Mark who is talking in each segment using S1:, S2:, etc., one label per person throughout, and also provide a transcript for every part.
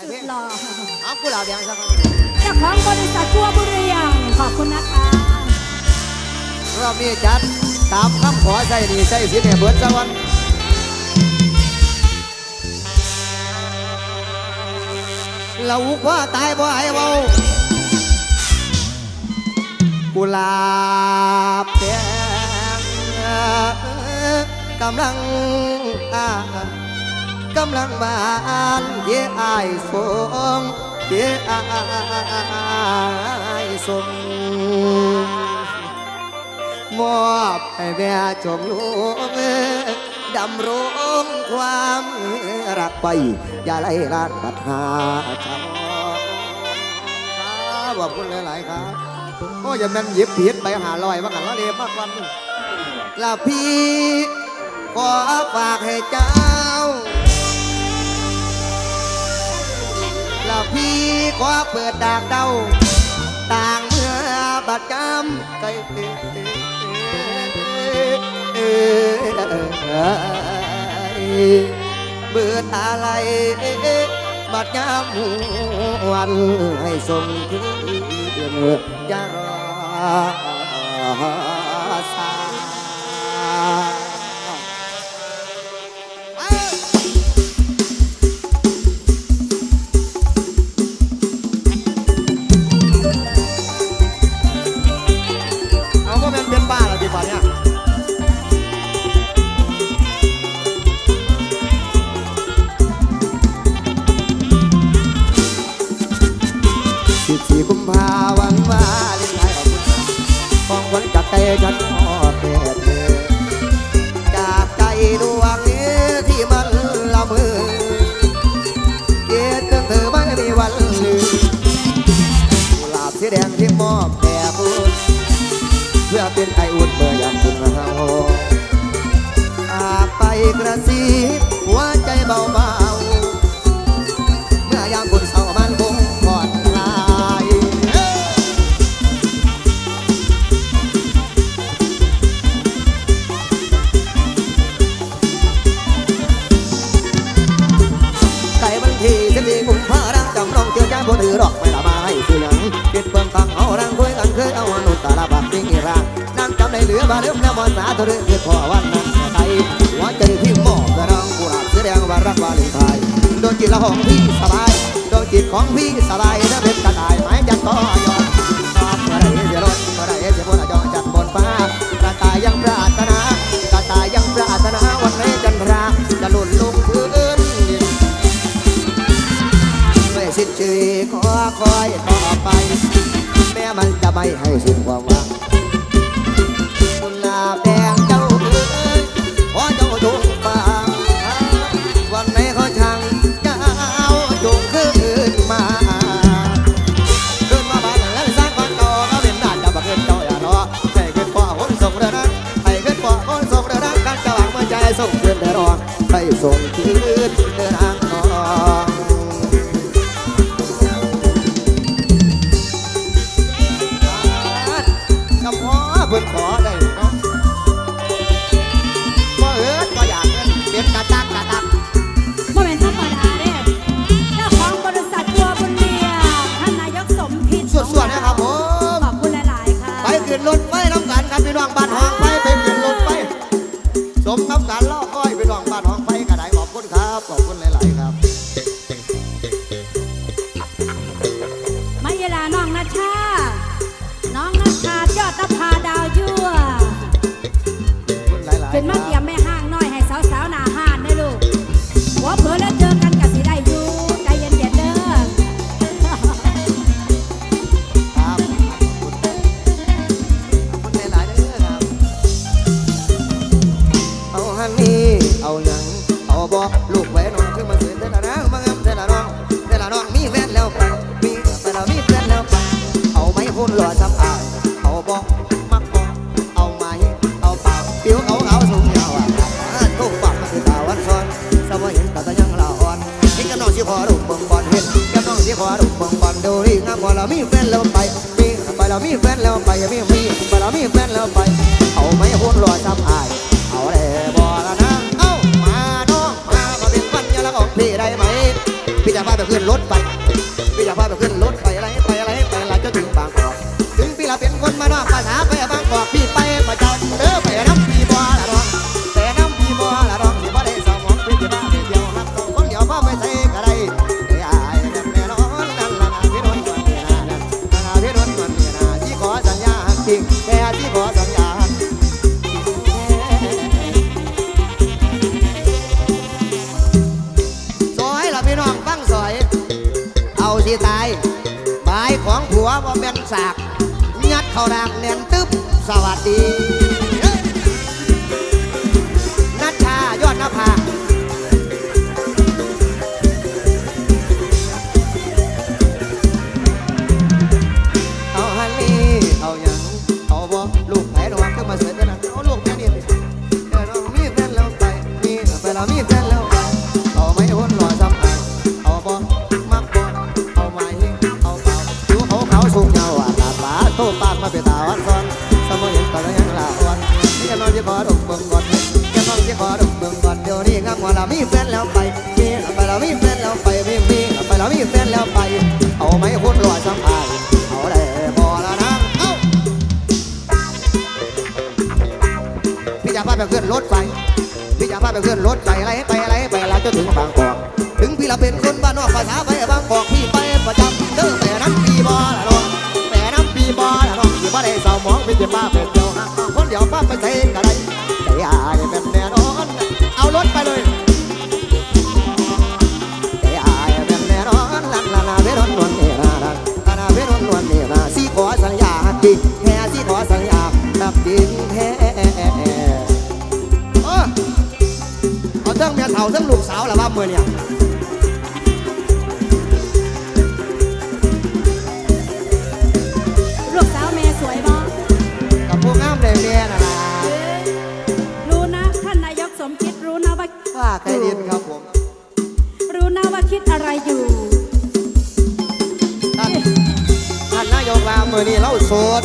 S1: าสุล
S2: ด
S1: ง
S2: หล่อ
S1: เอาผู้หล่าเดียวซักคน
S2: เจ้าของบริษัทกัวบุรีรัมย์ขอบคุณนะคะ
S1: รอบนี้จัดตามคำขอใส่ดีใส่สิเนี่ยเบิร์ดสวรรค์เราอุว่าตายบ่ไอ้เว้ากุหลาบแดงกำลังอ่า กำลังบานเย่อายสงเย่อายสงมอบให้แม่จงลงดำรงความรักไป อย่าไล่ลานปัญหาชาวครับขอบคุณหลาย ๆ ครับก็อย่าแม่นหยิบเพียดไปหาลอยว่ากันละเรียมากกว่านึงละพี่ขอฝากให้เจ้า แล้วพี่ขอเปิ
S2: ดดากเดา
S1: ต่าง
S2: เมื่อบัดกำใจเตืเบื่
S1: ออะไรบัดยามวันให้สมคืนจะรอ ระซิบใจเบา เพิ่นขอได้ ขึ้นรถไปาเป็พื่อนรถไปไรไปไรไปเราจะถึงบางกอกถึงพี่เราเป็นคนบ้านนอกภาษาไปบางกอกพี่ไปประจำเด้อแต่น้ำปีบอละน้องแต่น้ำปีบอละน้องอยู่บ้านไอ้สาวมองเป็นเจ้าป้าเป็นเจ้าห้าคนเดียวป้าไปใส่กระไรแต่ยาเนี่ยเป็นแน่นอนเอารถไปเลยแต่ยาเเป็นแน่นอนลันลานาเวรนนวลเนลันลานเวรนนวลเนซีขอสัญญาดีแห่สีขอสัญญาแบบดินแท้าทั้งลูกสาวละบ้ามือเนี่ย
S2: ลูกสาวแม่สวยบ่
S1: กับพวกงามเลยเม่น่ะล่ะ
S2: รู้นะท่านนายกสมคิดรู้นะว่า
S1: ว่าใครดินครับผม
S2: รู้นะว่าคิดอะไรอยู่
S1: ท่านนายก
S2: ว่าเมื่อ
S1: นี้เล่าสด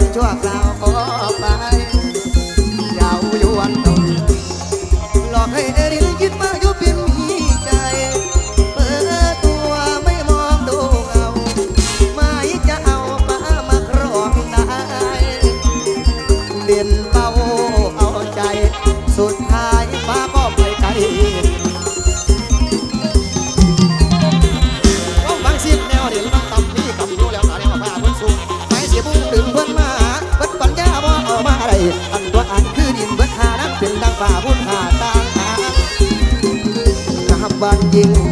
S1: นชั่วคราวก็ไปยาวยว
S2: นตรง
S3: หลอกให้เอรินยึดมา you.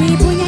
S3: happy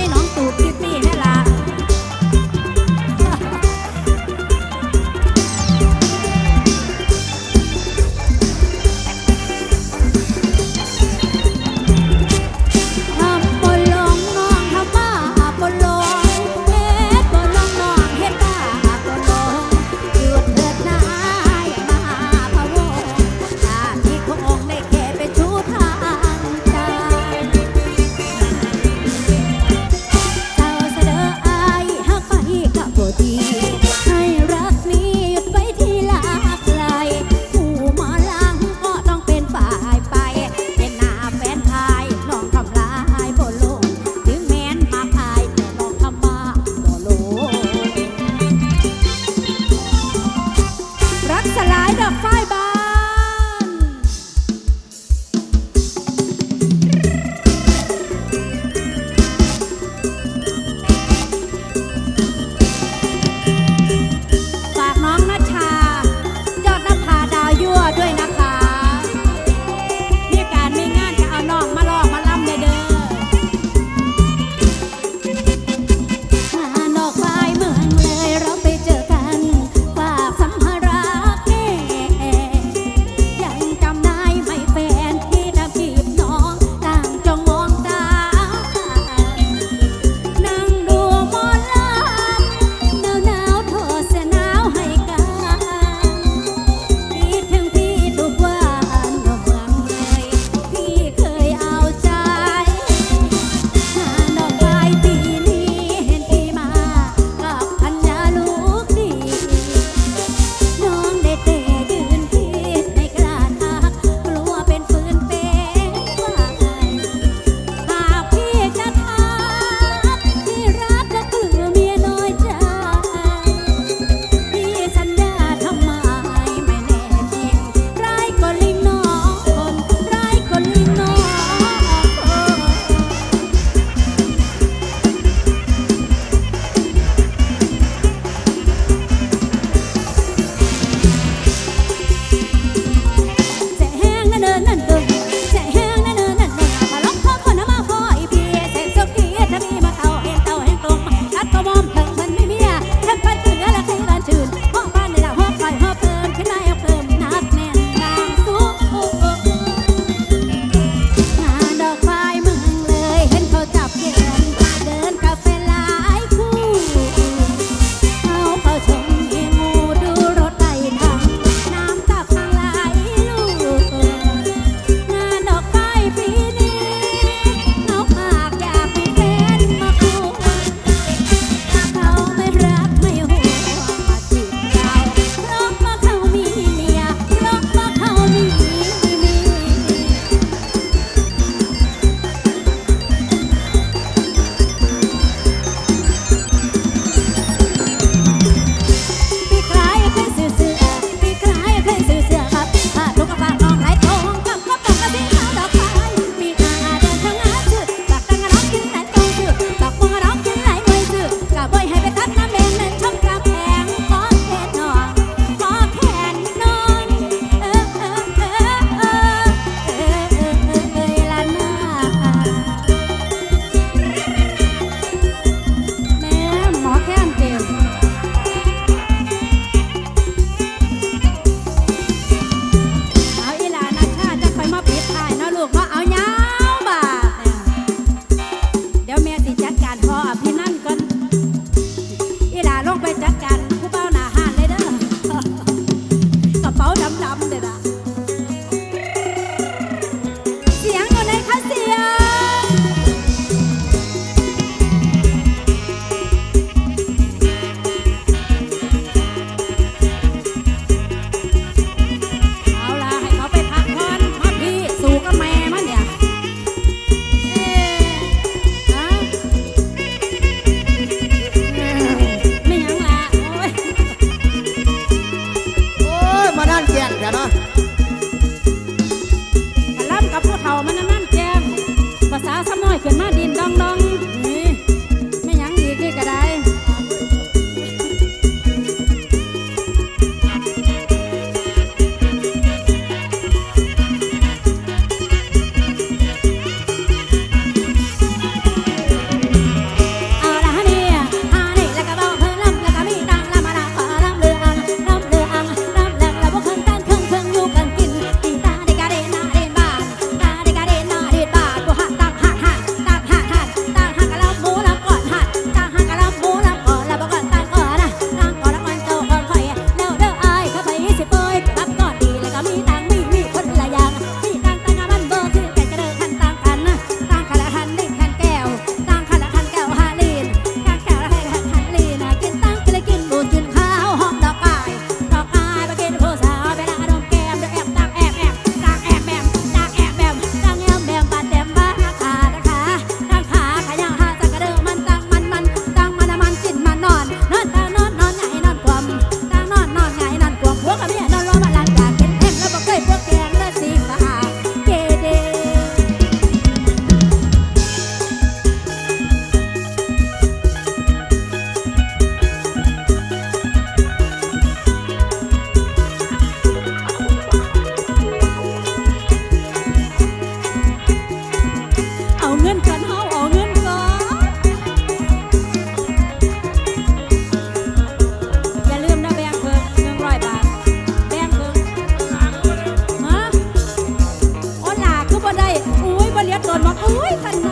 S3: ได้อุ้ยบ่เลียดตนมาอุ้
S2: ยกันนะ